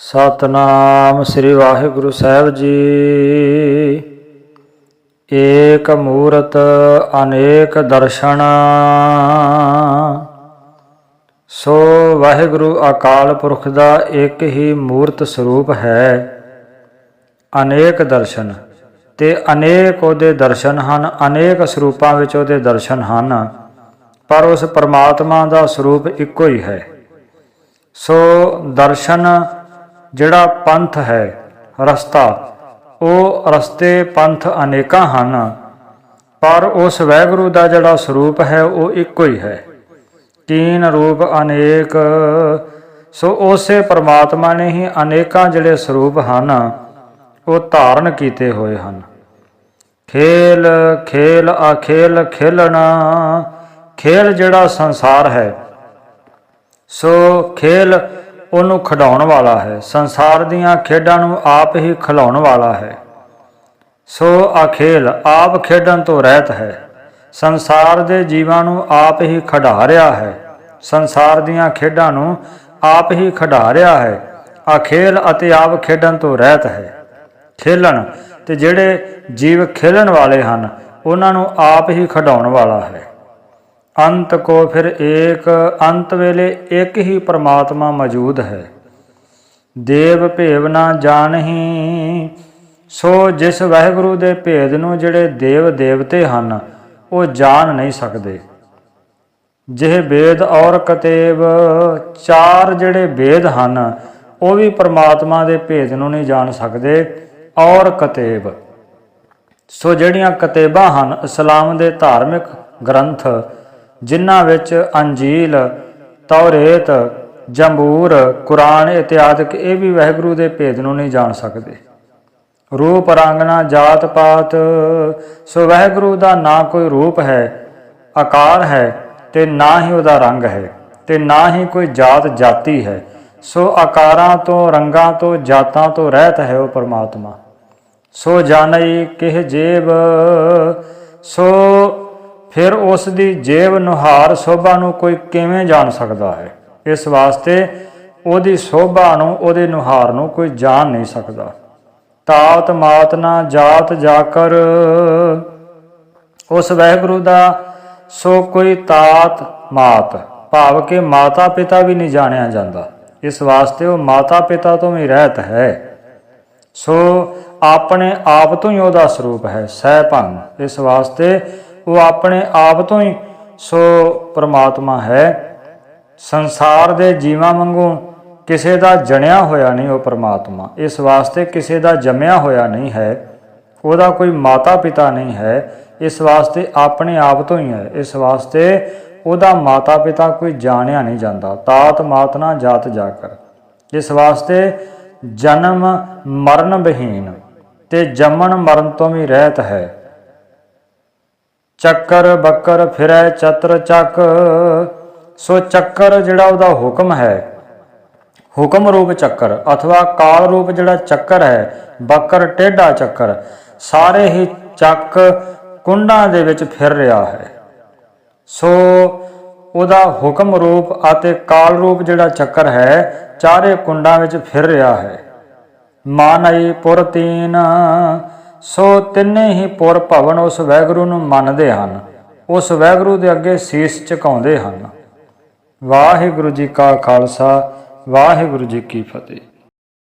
ਸਤਨਾਮ ਸ੍ਰੀ ਵਾਹਿਗੁਰੂ ਸਾਹਿਬ ਜੀ। ਏਕ ਮੂਰਤ ਅਨੇਕ ਦਰਸ਼ਨ। ਸੋ ਵਾਹਿਗੁਰੂ ਅਕਾਲ ਪੁਰਖ ਦਾ ਇੱਕ ਹੀ ਮੂਰਤ ਸਰੂਪ ਹੈ, ਅਨੇਕ ਦਰਸ਼ਨ। ਤੇ ਅਨੇਕ ਉਹਦੇ ਦਰਸ਼ਨ ਹਨ, ਅਨੇਕ ਸਰੂਪਾਂ ਵਿੱਚ ਉਹਦੇ ਦਰਸ਼ਨ ਹਨ, ਪਰ ਉਸ ਪਰਮਾਤਮਾ ਦਾ ਸਰੂਪ ਇੱਕੋ ਹੀ ਹੈ। ਸੋ ਦਰਸ਼ਨ ਜਿਹੜਾ ਪੰਥ ਹੈ, ਰਸਤਾ, ਉਹ ਰਸਤੇ ਪੰਥ ਅਨੇਕਾਂ ਹਨ, ਪਰ ਉਸ ਵੈਗੁਰੂ ਦਾ ਜਿਹੜਾ ਸਰੂਪ ਹੈ, ਉਹ ਇੱਕੋ ਹੀ ਹੈ। ਤੀਨ ਰੂਪ ਅਨੇਕ, ਸੋ ਉਸੇ ਪ੍ਰਮਾਤਮਾ ਨੇ ਹੀ ਅਨੇਕਾਂ ਜਿਹੜੇ ਸਰੂਪ ਹਨ, ਉਹ ਧਾਰਨ ਕੀਤੇ ਹੋਏ ਹਨ। ਖੇਲ ਖੇਲ ਅਖੇਲ ਖੇਲਣਾ, ਖੇਲ ਜਿਹੜਾ ਸੰਸਾਰ ਹੈ, ਸੋ ਖੇਲ ਉਹਨੂੰ ਖਿਡਾਉਣ ਵਾਲਾ ਹੈ। ਸੰਸਾਰ ਦੀਆਂ ਖੇਡਾਂ ਨੂੰ ਆਪ ਹੀ ਖਿਲਾਉਣ ਵਾਲਾ ਹੈ। ਸੋ ਆ ਖੇਲ ਆਪ ਖੇਡਣ ਤੋਂ ਰਹਿਤ ਹੈ। ਸੰਸਾਰ ਦੇ ਜੀਵਾਂ ਨੂੰ ਆਪ ਹੀ ਖਿਡਾ ਰਿਹਾ ਹੈ। ਸੰਸਾਰ ਦੀਆਂ ਖੇਡਾਂ ਨੂੰ ਆਪ ਹੀ ਖਿਡਾ ਰਿਹਾ ਹੈ। ਆ ਖੇਲ ਅਤੇ ਆਪ ਖੇਡਣ ਤੋਂ ਰਹਿਤ ਹੈ। ਖੇਲਣ ਤੇ ਜਿਹੜੇ ਜੀਵ ਖੇਲਣ ਵਾਲੇ ਹਨ, ਉਹਨਾਂ ਨੂੰ ਆਪ ਹੀ ਖਿਡਾਉਣ ਵਾਲਾ ਹੈ। ਅੰਤ ਕੋ ਫਿਰ ਏਕ, ਅੰਤ ਵੇਲੇ ਇੱਕ ਹੀ ਪਰਮਾਤਮਾ ਮੌਜੂਦ ਹੈ। ਦੇਵ ਭੇਵ ਨਾ ਜਾਣਹੀ, ਸੋ ਜਿਸ ਵਾਹਿਗੁਰੂ ਦੇ ਭੇਦ ਨੂੰ ਜਿਹੜੇ ਦੇਵ ਦੇਵਤੇ ਹਨ, ਉਹ ਜਾਣ ਨਹੀਂ ਸਕਦੇ। ਜਿਹ ਵੇਦ ਔਰ ਕਤੇਬ ਚਾਰ ਜਿਹੜੇ ਵੇਦ ਹਨ, ਉਹ ਵੀ ਪਰਮਾਤਮਾ ਦੇ ਭੇਦ ਨੂੰ ਨਹੀਂ ਜਾਣ ਸਕਦੇ, ਔਰ ਕਤੇਬ ਸੋ ਜਿਹੜੀਆਂ ਕਤੇਬਾਂ ਹਨ, ਇਸਲਾਮ ਦੇ ਧਾਰਮਿਕ ਗ੍ਰੰਥ ਜਿਨ੍ਹਾਂ ਵਿੱਚ ਅੰਜੀਲ, ਤੌਰੇਤ, ਜੰਬੂਰ, ਕੁਰਾਨ ਇਤਿਆਦਿਕ ਇਹ ਵੀ ਵਹਿਗੁਰੂ ਦੇ ਭੇਦ ਨੂੰ ਨਹੀਂ ਜਾਣ ਸਕਦੇ। ਰੂਪ ਰੰਗਨਾ ਜਾਤ, ਪਾਤ, ਸੋ ਵਹਿਗੁਰੂ ਦਾ ਨਾ ਕੋਈ ਰੂਪ ਹੈ, ਆਕਾਰ ਹੈ ਤੇ ਨਾ ਹੀ ਉਹਦਾ ਰੰਗ ਹੈ ਤੇ ਨਾ ਹੀ ਕੋਈ ਜਾਤ, ਜਾਤੀ ਹੈ। ਸੋ ਆਕਾਰਾਂ ਤੋਂ, ਰੰਗਾਂ ਤੋਂ, ਜਾਤਾਂ ਤੋਂ ਰਹਿਤ ਹੈ ਉਹ ਪਰਮਾਤਮਾ। ਸੋ ਜਾਣਈ ਕਿਹ ਜੇਬ, ਸੋ ਫਿਰ ਉਸ ਦੀ ਜੇਬ ਨੁਹਾਰ ਸੋਭਾ ਨੂੰ ਕੋਈ ਕਿਵੇਂ ਜਾਣ ਸਕਦਾ ਹੈ? ਇਸ ਵਾਸਤੇ ਉਹਦੀ ਸੋਭਾ ਨੂੰ, ਉਹਦੇ ਨੁਹਾਰ ਨੂੰ ਕੋਈ ਜਾਣ ਨਹੀਂ ਸਕਦਾ। ਤਾਤ ਮਾਤ ਨਾ ਜਾਤ ਜਾਕਰ। ਉਸ ਵਹਿਗੁਰੂ ਦਾ ਸੋ ਕੋਈ ਤਾਤ ਮਾਤ, ਭਾਵ ਕਿ ਮਾਤਾ ਪਿਤਾ ਵੀ ਨਹੀਂ ਜਾਣਿਆ ਜਾਂਦਾ। ਇਸ ਵਾਸਤੇ ਉਹ ਮਾਤਾ ਪਿਤਾ ਤੋਂ ਵੀ ਰਹਿਤ ਹੈ। ਸੋ ਆਪਣੇ ਆਪ ਤੋਂ ਹੀ ਉਹਦਾ ਸਰੂਪ ਹੈ ਸਹਿ ਭੰਗ ਇਸ ਵਾਸਤੇ ਉਹ ਆਪਣੇ ਆਪ ਤੋਂ ਹੀ ਸੋ ਪ੍ਰਮਾਤਮਾ ਹੈ। ਸੰਸਾਰ ਦੇ ਜੀਵਾਂ ਵਾਂਗੂ ਕਿਸੇ ਦਾ ਜਣਿਆ ਹੋਇਆ ਨਹੀਂ ਉਹ ਪ੍ਰਮਾਤਮਾ। ਇਸ ਵਾਸਤੇ ਕਿਸੇ ਦਾ ਜੰਮਿਆ ਹੋਇਆ ਨਹੀਂ ਹੈ। ਉਹਦਾ ਕੋਈ ਮਾਤਾ ਪਿਤਾ ਨਹੀਂ ਹੈ। ਇਸ ਵਾਸਤੇ ਆਪਣੇ ਆਪ ਤੋਂ ਹੀ ਹੈ। ਇਸ ਵਾਸਤੇ ਉਹਦਾ ਮਾਤਾ ਪਿਤਾ ਕੋਈ ਜਾਣਿਆ ਨਹੀਂ ਜਾਂਦਾ। ਤਾਤ ਮਾਤ ਨਾ ਜਾਤ ਜਾ ਕਰ। ਇਸ ਵਾਸਤੇ ਜਨਮ ਮਰਨ ਬਹੀਨ ਤੇ ਜੰਮਣ ਮਰਨ ਤੋਂ ਵੀ ਰਹਿਤ ਹੈ। ਚੱਕਰ ਬੱਕਰ ਫਿਰੈ ਚਤਰ ਚੱਕ। ਸੋ ਚੱਕਰ ਜਿਹੜਾ ਉਹਦਾ ਹੁਕਮ ਹੈ, ਹੁਕਮ ਰੂਪ ਚੱਕਰ ਅਥਵਾ ਕਾਲ ਰੂਪ ਜਿਹੜਾ ਚੱਕਰ ਹੈ, ਬੱਕਰ ਟੇਢਾ ਚੱਕਰ, ਸਾਰੇ ਹੀ ਚੱਕ ਕੁੰਡਾਂ ਦੇ ਵਿੱਚ ਫਿਰ ਰਿਹਾ ਹੈ। ਸੋ ਉਹਦਾ ਹੁਕਮ ਰੂਪ ਅਤੇ ਕਾਲ ਰੂਪ ਜਿਹੜਾ ਚੱਕਰ ਹੈ, ਚਾਰੇ ਕੁੰਡਾਂ ਵਿੱਚ ਫਿਰ ਰਿਹਾ ਹੈ। ਮਾਨਈ ਪੁਰਤੀਨ ਸੋ ਤਿੰਨੇ ਹੀ ਪੁਰ ਭਵਨ ਉਸ ਵੈਗਰੂ ਨੂੰ ਮੰਨਦੇ ਹਨ, ਉਸ ਵੈਗਰੂ ਦੇ ਅੱਗੇ ਸੀਸ ਝੁਕਾਉਂਦੇ ਹਨ। ਵਾਹਿਗੁਰੂ ਜੀ ਕਾ ਖਾਲਸਾ, ਵਾਹਿਗੁਰੂ ਜੀ ਕੀ ਫਤਿਹ।